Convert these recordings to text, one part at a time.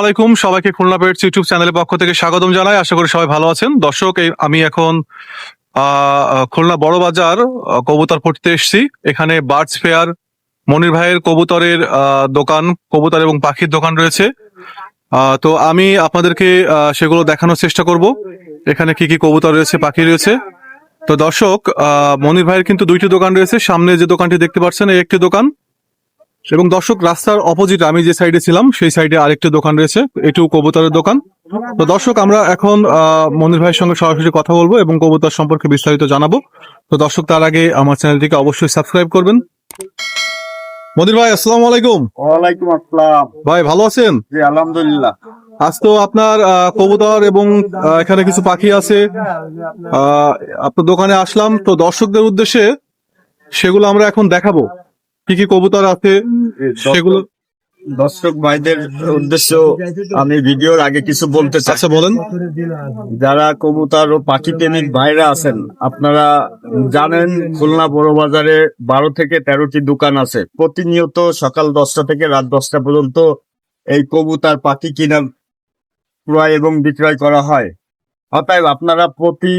আলাইকুম। সবাইকে Khulna pets YouTube চ্যানেলের পক্ষ থেকে স্বাগতম জানাই। আশা করি সবাই ভালো আছেন। দর্শক আমি এখন খুলনা বড় বাজার কবুতর পড়তে এসছি। এখানে বার্ডস ফেয়ার মনির ভাইয়ের কবুতরের দোকান, কবুতর এবং পাখির দোকান রয়েছে। তো আমি আপনাদেরকে সেগুলো দেখানোর চেষ্টা করব। এখানে কি কি কবুতর রয়েছে, পাখি রয়েছে। তো দর্শক মনির ভাইয়ের কিন্তু দুইটি দোকান রয়েছে। সামনে যে দোকানটি দেখতে পাচ্ছেন, এই একটি দোকান। এবং দর্শক রাস্তার অপোজিট আমি যে সাইডে ছিলাম সেই সাইডে আরেকটি দোকান রয়েছে। এটিও কবুতরের দোকান। তো দর্শক আমরা এখন মনির ভাইয়ের সঙ্গে সরাসরি কথা বলব এবং কবুতর সম্পর্কে বিস্তারিত জানাব। তো দর্শক তার আগে আমার চ্যানেলটিকে অবশ্যই সাবস্ক্রাইব করবেন। মনির ভাই আসসালামু আলাইকুম। ওয়ালাইকুম আসসালাম। ভাই ভালো আছেন? জি আলহামদুলিল্লাহ। আজ তো আপনার কবুতর এবং এখানে কিছু পাখি আছে। আহ, আপনার দোকানে আসলাম। তো দর্শকদের উদ্দেশ্যে সেগুলো আমরা এখন দেখাবো। কি কি কবুতর আছে? সেগুলো দর্শক ভাইদের উদ্দেশ্য আমি ভিডিওর আগে কিছু বলতে চাই। আচ্ছা বলেন। যারা কবুতর ও পাখি প্রেমিক ভাইরা আছেন আপনারা জানেন খুলনা বড় বাজারে বারো থেকে তেরোটি দোকান আছে। প্রতিনিয়ত সকাল দশটা থেকে রাত দশটা পর্যন্ত এই কবুতর পাখি কিনা ক্রয় এবং বিক্রয় করা হয়। অতএব আপনারা প্রতি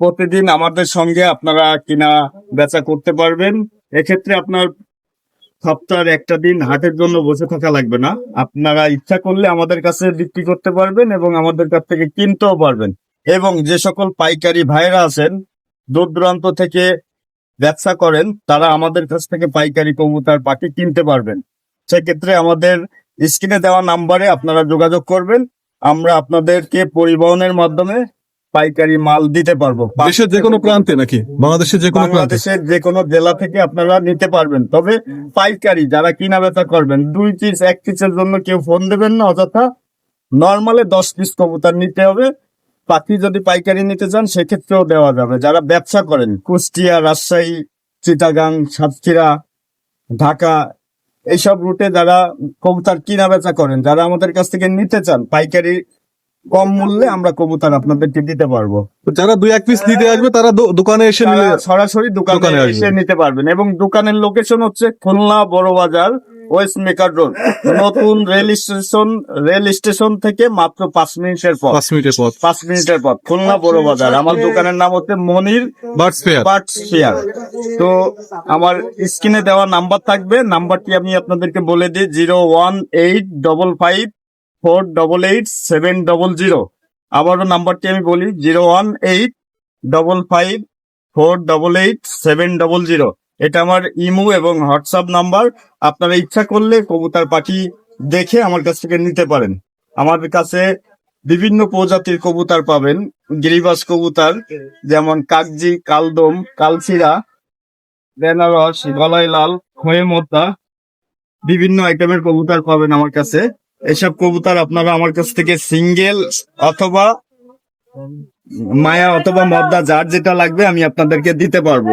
প্রতিদিন আমাদের সঙ্গে আপনারা কিনা বেচা করতে পারবেন। এক্ষেত্রে আপনার সপ্তাহের একটা দিন হাটের জন্য বসে থাকা লাগবে না। আপনারা ইচ্ছা করলে আমাদের কাছে বিক্রি করতে পারবেন এবং আমাদের কাছ থেকে কিনতেও পারবেন। এবং যে সকল পাইকারি ভাইরা আছেন, দূর দূরান্ত থেকে ব্যবসা করেন, তারা আমাদের কাছ থেকে পাইকারি কবুতর, পাখি কিনতে পারবেন। সেক্ষেত্রে আমাদের স্ক্রিনে দেওয়া নাম্বারে আপনারা যোগাযোগ করবেন। আমরা আপনাদেরকে পরিবহনের মাধ্যমে পাইকারি মাল দিতে পারব। দেশের যে কোনো প্রান্তে নাকি? বাংলাদেশের যে কোনো বাংলাদেশের যে কোনো জেলা থেকে আপনারা নিতে পারবেন। তবে পাইকারি যারা কিনা বেচা করবেন দুই পিস এক পিসের জন্য কেউ ফোন দেবেন না অযথা নর্মালে দশ পিস কবুতর নিতে হবে। পাখি যদি পাইকারি নিতে চান সেক্ষেত্রেও দেওয়া যাবে। যারা ব্যবসা করেন কুষ্টিয়া রাজশাহী চিটাগাং সাতক্ষীরা ঢাকা এইসব রুটে যারা কবুতর কিনা বেচা করেন যারা আমাদের কাছ থেকে নিতে চান পাইকারি কম মূল্যে আমরা কবুতর আপনাদেরকে দিতে পারব। যারা দুই এক পিস নিতে আসবে তারা দোকানে এসে নিলে সরাসরি দোকানে এসে নিতে পারবেন। এবং দোকানের লোকেশন হচ্ছে Khulna Boro Bazar West Maker Road নতুন রেল স্টেশন রেল স্টেশন থেকে মাত্র পাঁচ মিনিটের পথ। পাঁচ মিনিটের পথ। পাঁচ মিনিটের পথ। খুলনা বড় বাজার। আমার দোকানের নাম হচ্ছে Monir Birds Fair Birds Fair তো আমার স্ক্রিনে দেওয়া নাম্বার থাকবে। নাম্বারটি আমি আপনাদেরকে বলে দিই zero one eight double five four double eight seven double zero আবারও নাম্বারটি আমি বলি zero one eight double five four double eight seven double zero এটা আমার ইমো এবং হোয়াটসঅ্যাপ নাম্বার। আপনারা ইচ্ছা করলে কবুতর পাখি দেখে আমার কাছ থেকে নিতে পারেন। আমাদের কাছে বিভিন্ন প্রজাতির কবুতর পাবেন। গিরিবাস কবুতর, যেমন কাকজি, কালদম কালচিরা বেনারস গলাই লাল খয়ে মোদ্দা বিভিন্ন আইটেমের কবুতর পাবেন আমার কাছে। এসব কবুতর আপনারা আমার কাছ থেকে সিঙ্গেল অথবা মায়া অথবা মদ্দা যার যেটা লাগবে আমি আপনাদেরকে দিতে পারব।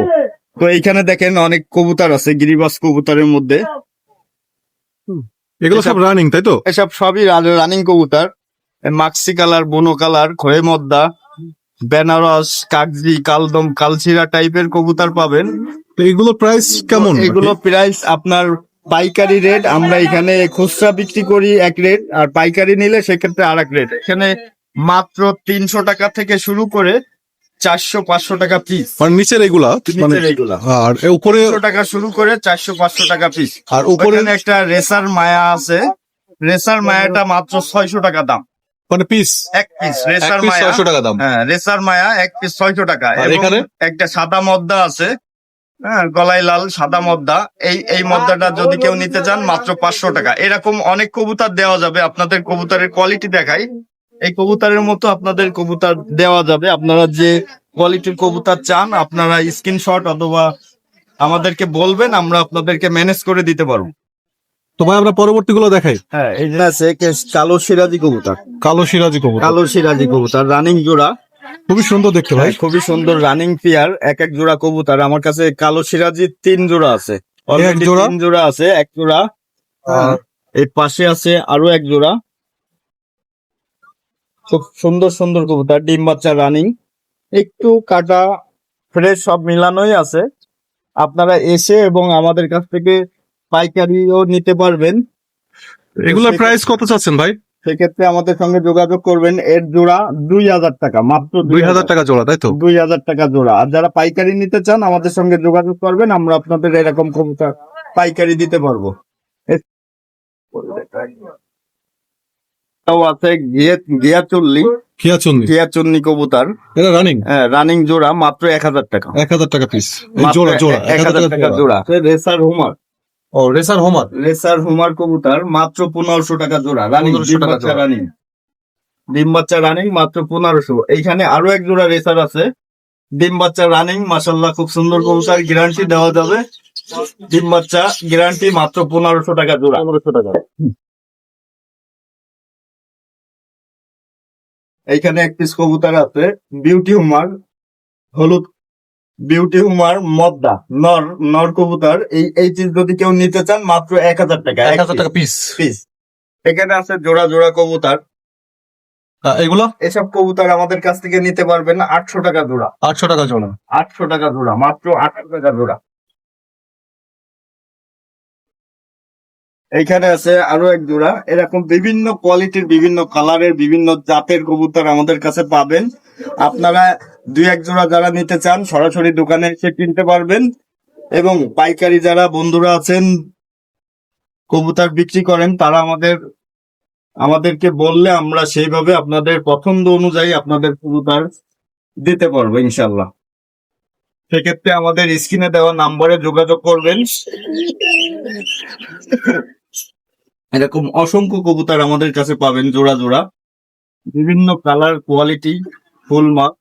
তো এইখানে দেখেন অনেক কবুতর আছে গিরিবাস কবুতরের মধ্যে। এগুলো সব রানিং তাই তো? এসব সবই রানিং কবুতর। মাক্সি কালার বনো কালার খয়ে মদ্দা বেনারস কাগজি কালদম কালচিরা টাইপের কবুতর পাবেন। তো এগুলো প্রাইস কেমন এগুলো প্রাইস আপনার পাইকারি রেট আমরা এখানে খুচরা বিক্রি করি এক রেট আর পাইকারি নিলে সেক্ষেত্রে আর এক রেট এখানে মাত্র তিনশো টাকা থেকে শুরু করে চারশো পাঁচশো টাকা পিস মানে নিচের এগুলা মানে এগুলা আর উপরে তিনশো টাকা শুরু করে চারশো পাঁচশো টাকা পিস আর উপরে একটা রেসার মায়া আছে। রেসার মায়াটা মাত্র ছয়শো টাকা দাম। মানে পিস এক পিস রেসার মায়া। ছয়শো টাকা দাম। হ্যাঁ রেসার মায়া এক পিস ছয়শো টাকা। এখানে? একটা সাদা মদ্দা আছে। হ্যাঁ গলায় লাল সাদা মদ্দা এই এই মদ্দাটা যদি কেউ নিতে চান মাত্র পাঁচশো টাকা। এরকম অনেক কবুতর দেওয়া যাবে আপনাদের কবুতরের কোয়ালিটি দেখাই। এই কবুতরের মতো আপনাদের কবুতর দেওয়া যাবে। আপনারা যে কোয়ালিটির কবুতর চান আপনারা স্ক্রিনশট অথবা আমাদেরকে বলবেন আমরা আপনাদেরকে ম্যানেজ করে দিতে পারব। তো ভাই আমরা পরবর্তী গুলো দেখাই। হ্যাঁ এই আছে কালো সিরাজি কবুতর। কালো সিরাজি কবুতর। কালো সিরাজি কবুতর রানিং জোড়া। খুবই সুন্দর দেখতে ভাই। হ্যাঁ, খুবই সুন্দর রানিং পেয়ার এক এক জোড়া কবুতর। আমার কাছে কালো সিরাজি তিন জোড়া আছে। জোড়া? তিন জোড়া আছে এক জোড়া। এই পাশে আছে আরও এক জোড়া। খুব সুন্দর সুন্দর কবুতর ডিম বাচ্চা রানিং একটু কাটা ফ্রেশ সব মিলানোই আছে। আপনারা এসে এবং আমাদের কাছ থেকে পাইকারিও নিতে পারবেন। এগুলোর প্রাইস কত চাচ্ছেন ভাই? সেক্ষেত্রে আমাদের সঙ্গে যোগাযোগ করবেন এর জোড়া দুই হাজার টাকা মাত্র দুই হাজার টাকা জোড়া তাই তো? দুই হাজার টাকা জোড়া। আর যারা পাইকারি নিতে চান আমাদের সঙ্গে যোগাযোগ করবেন আমরা আপনাদের এরকম কবুতর পাইকারি দিতে পারব। এটাও আছে গিয়া চল্লি কিয়া চন্দি গিয়া চন্নি কবুতর। এটা রানিং রানিং জোড়া মাত্র এক হাজার টাকা। এক হাজার টাকা পিস জোড়া জোড়া এক হাজার টাকা জোড়া। রেসার হুমার ও রেসার হোমার? রেসার হুমার কবুতর মাত্র পনেরোশো টাকা জোড়া রানিং ডিম বাচ্চা রানিং। ডিম বাচ্চা রানিং মাত্র পনেরোশো। এইখানে আরও এক জোড়া রেসার আছে। ডিম বাচ্চা রানিং মাসাল্লাহ খুব সুন্দর কবুতর গ্যারান্টি দেওয়া যাবে। ডিম বাচ্চা গ্যারান্টি মাত্র পনেরোশো টাকা জোড়া। পনেরোশো টাকা। এইখানে এক পিস কবুতর আছে বিউটি হুমার হলুদ বিউটি হুমার মদ্দা নর নর কবুতর এই এই চিজ যদি কেউ নিতে চান মাত্র এক হাজার টাকা এক হাজার টাকা পিস পিস এখানে আছে জোড়া জোড়া কবুতর। এগুলো? এসব কবুতর আমাদের কাছ থেকে নিতে পারবেন আটশো টাকা জোড়া। আটশো টাকা জোড়া। আটশো টাকা জোড়া মাত্র আটশো টাকা জোড়া। এইখানে আছে আরও এক জোড়া। এরকম বিভিন্ন কোয়ালিটির, বিভিন্ন কালারের, বিভিন্ন জাতের কবুতর আমাদের কাছে পাবেন। আপনারা দুই, এক জোড়া যারা নিতে চান, সরাসরি দোকানে এসে কিনতে পারবেন। এবং পাইকারি যারা বন্ধুরা আছেন, কবুতর বিক্রি করেন, তারা আমাদের, আমাদেরকে বললে আমরা সেইভাবে আপনাদের পছন্দ অনুযায়ী আপনাদের কবুতর দিতে পারব ইনশাল্লাহ সেক্ষেত্রে আমাদের স্ক্রিনে দেওয়া নাম্বারে যোগাযোগ করবেন। এরকম অসংখ্য কবুতর আমাদের কাছে পাবেন জোড়া জোড়া। বিভিন্ন কালার কোয়ালিটি ফুল মাপ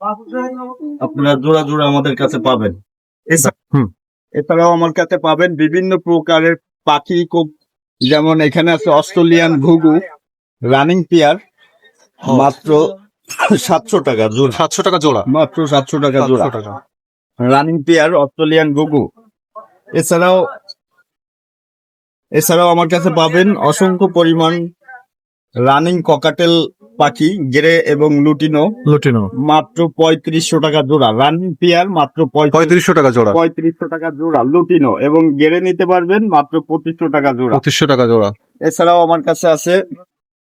আপনারা জোড়া জোড়া আমাদের কাছে পাবেন। এছাড়াও আমার কাছে পাবেন বিভিন্ন প্রকারের পাখি যেমন এখানে আছে অস্ট্রেলিয়ান ঘুঘু রানিং পেয়ার মাত্র সাতশো টাকা জোড়া। সাতশো টাকা জোড়া। মাত্র সাতশো টাকা জোড়া। টাকা। রানিং পেয়ার অস্ট্রেলিয়ান গুগু এছাড়াও এছাড়াও আমার কাছে পাবেন অসংখ্য পরিমাণ রানিং ককাটেল পাখি গেরে এবং লুটিনো। লুটিনো। মাত্র পঁয়ত্রিশশো টাকা জোড়া। রানিং পেয়ার মাত্র পঁয়ত্রিশশো টাকা জোড়া। পঁয়ত্রিশশো টাকা জোড়া। লুটিনো এবং গেরে নিতে পারবেন মাত্র পঁচিশশো টাকা জোড়া। পঁচিশশো টাকা জোড়া। এছাড়াও আমার কাছে আছে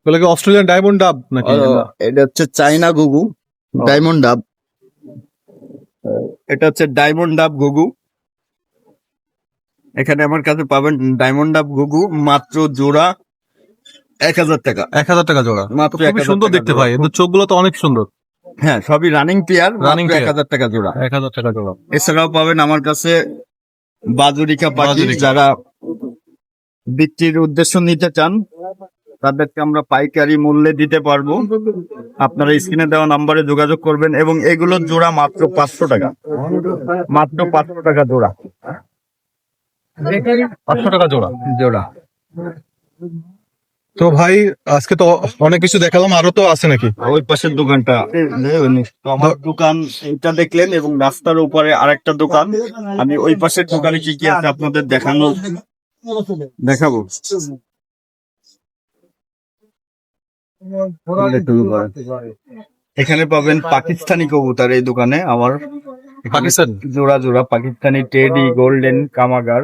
কি অস্ট্রেলিয়ান ডায়মন্ড ডাব নাকি? এটা হচ্ছে চাইনা গুগু ডায়মন্ড ডাব। এটা হচ্ছে ডায়মন্ড ডাব গুগু এখানে আমার কাছে পাবেন ডায়মন্ড ডাব গুগু মাত্র জোড়া এক হাজার টাকা। এক হাজার টাকা জোড়া। মাত্র খুবই সুন্দর দেখতে পাই এদের চোখগুলো তো অনেক সুন্দর। হ্যাঁ সবই রানিং পেয়ার রানিং এক হাজার টাকা জোড়া। এক হাজার টাকা জোড়া। এছাড়াও পাবেন আমার কাছে বাজুরিকা পাখি যারা বিক্রির উদ্দেশ্য নিতে চান তাদেরকে আমরা পাইকারি মূল্যে দিতে পারব। আপনারা স্ক্রিনে দেওয়া নাম্বারে যোগাযোগ করবেন এবং এগুলোর জোড়া মাত্র পাঁচশো টাকা। মাত্র পাঁচশো টাকা জোড়া। পাঁচশো টাকা জোড়া। জোড়া। তো ভাই আজকে তো অনেক কিছু দেখালাম আরও তো আছে নাকি? ওই পাশের দোকানটা। তো আমার দোকান এটা দেখলেন এবং রাস্তার উপরে আরেকটা দোকান। আমি ওই পাশের দোকানে কি কি আছে আপনাদের দেখানো দেখাবো। এখানে পাবেন পাকিস্তানি কবুতর এই দোকানে আমার পাকিস্তান? জোড়া জোড়া পাকিস্তানি টেডি গোল্ডেন কামাগার।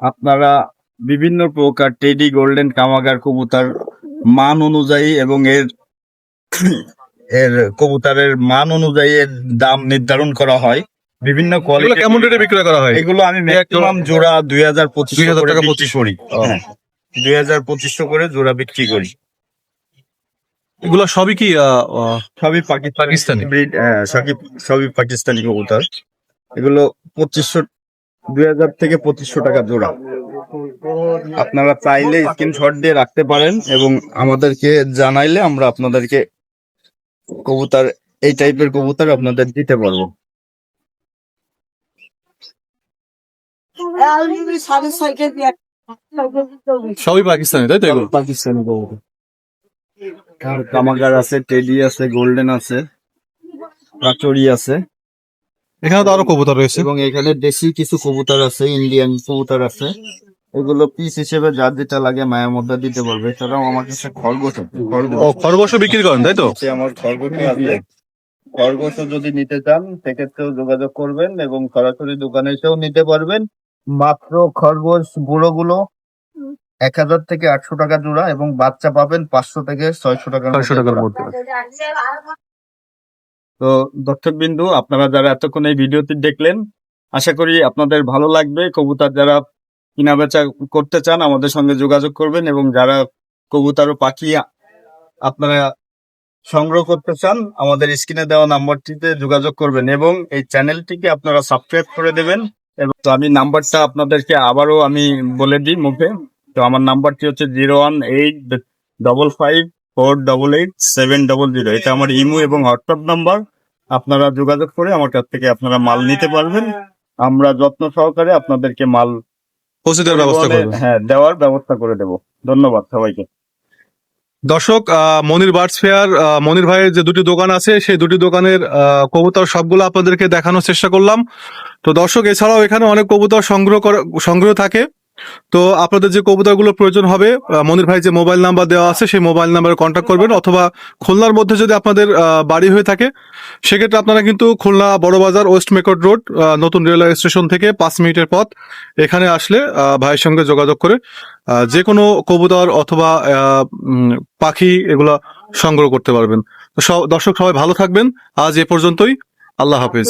আপনারা বিভিন্ন প্রকার টেডি গোল্ডেন কামাগার কবুতর মান অনুযায়ী এবং এর এর কবুতরের মান অনুযায়ী এর দাম নির্ধারণ করা হয়। বিভিন্ন কোয়ালিটি কেমন রেটে বিক্রয় করা হয়? এগুলো আমি ম্যাক্সিমাম জোড়া দুই হাজার পঁচিশ 2000 টাকা পঁচিশ করি। হ্যাঁ। দুই হাজার পঁচিশশো করে জোড়া বিক্রি করি। এগুলো সবই কি সবই পাকিস্তানি breed, হ্যাঁ, সবই সবই পাকিস্তানি কবুতর। এগুলো পঁচিশশো দুই হাজার থেকে পঁচিশশো টাকা জোড়া। আপনারা চাইলে স্ক্রিনশট দিয়ে রাখতে পারেন এবং আমাদেরকে জানাইলে আমরা আপনাদেরকে কবুতর এই টাইপের কবুতর আপনাদের দিতে পারব। সবই পাকিস্তানি তাই তো পাকিস্তানি কবুতর। কামাগার আছে টেডি আছে গোল্ডেন আছে কাচুরি আছে। এখানে তো আরও কবুতর রয়েছে। এবং এখানে দেশি কিছু কবুতর আছে ইন্ডিয়ান কবুতর আছে। এগুলো পিস হিসেবে যার যেটা লাগে মায়ের মধ্যে দিতে পারবে। এছাড়াও আমার কাছে খরগোশ আছে ও খরগোশ বিক্রি করেন তাই তো? আমার খরগোশ আছে। খরগোশও যদি নিতে চান সেক্ষেত্রেও যোগাযোগ করবেন এবং সরাসরি দোকানে এসেও নিতে পারবেন। মাত্র খরগোশ গুঁড়ো গুলো এক হাজার থেকে আটশো টাকা জোড়া এবং বাচ্চা পাবেন পাঁচশো থেকে ছয়শো টাকা ছয়শো টাকার মধ্যে। তো দর্শক বিন্দু আপনারা যারা এতক্ষণ এই ভিডিওটি দেখলেন, আশা করি আপনাদের ভালো লাগবে। কবুতর যারা কিনা বেচা করতে চান, আমাদের সঙ্গে যোগাযোগ করবেন এবং যারা কবুতর ও পাখি আপনারা সংগ্রহ করতে চান, আমাদের স্ক্রিনে দেওয়া নাম্বারটিতে যোগাযোগ করবেন এবং এই চ্যানেলটিকে আপনারা সাবস্ক্রাইব করে দেবেন। এবং তো আমি নাম্বারটা আপনাদেরকে আবারও আমি বলে দিই মুখে। তো আমার নাম্বারটি হচ্ছে zero one eight double five four double eight seven double zero এটা আমার ইমো এবং হোয়াটসঅ্যাপ নাম্বার আপনারা যোগাযোগ করে আমার কাছ থেকে আপনারা মাল নিতে পারবেন। আমরা যত্ন সহকারে আপনাদেরকে মাল পৌঁছে দেওয়ার ব্যবস্থা করবেন হ্যাঁ দেওয়ার ব্যবস্থা করে দেব। ধন্যবাদ সবাইকে। দর্শক মনির বার্ডস ফেয়ার মনির ভাইয়ের যে দুটি দোকান আছে সেই দুটি দোকানের কবুতর সবগুলো আপনাদেরকে দেখানোর চেষ্টা করলাম। তো দর্শক এছাড়াও এখানে অনেক কবুতর সংগ্রহ সংগ্রহ থাকে। তো আপনাদের যে কবুতরগুলো প্রয়োজন হবে মনির ভাই যে মোবাইল নাম্বার দেওয়া আছে, সেই মোবাইল নাম্বারে কন্ট্যাক্ট করবেন অথবা খুলনার মধ্যে যদি আপনাদের বাড়ি হয়ে থাকে, সেক্ষেত্রে আপনারা কিন্তু Khulna Borobazar West Maker Road নতুন রেলওয়ে স্টেশন থেকে পাঁচ মিনিটের পথ এখানে আসলে ভাইয়ের সঙ্গে যোগাযোগ করে যে কোনো কবুতর অথবা পাখি এগুলা সংগ্রহ করতে পারবেন। তো দর্শক সবাই ভালো থাকবেন। আজ এ পর্যন্তই। আল্লাহ হাফিজ।